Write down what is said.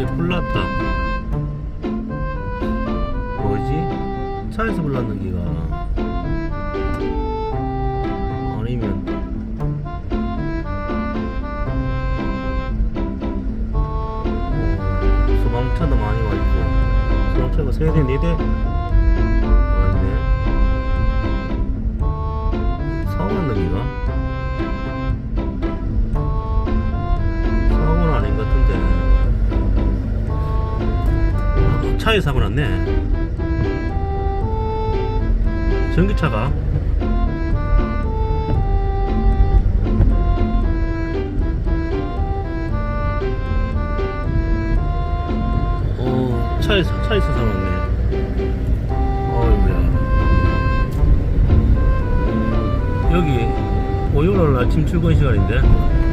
여기 불났다. 뭐지? 차에서 불났는 기가. 아니면 어, 소방차도 많이 와 있고 소방차가 세 대, 네 대. 와 있네. 사고 났는 기가. 차에 사고 났네. 전기차가. 어, 차에, 차에서 사고 났네. 어이구야. 여기, 월요일 날 아침 출근 시간인데.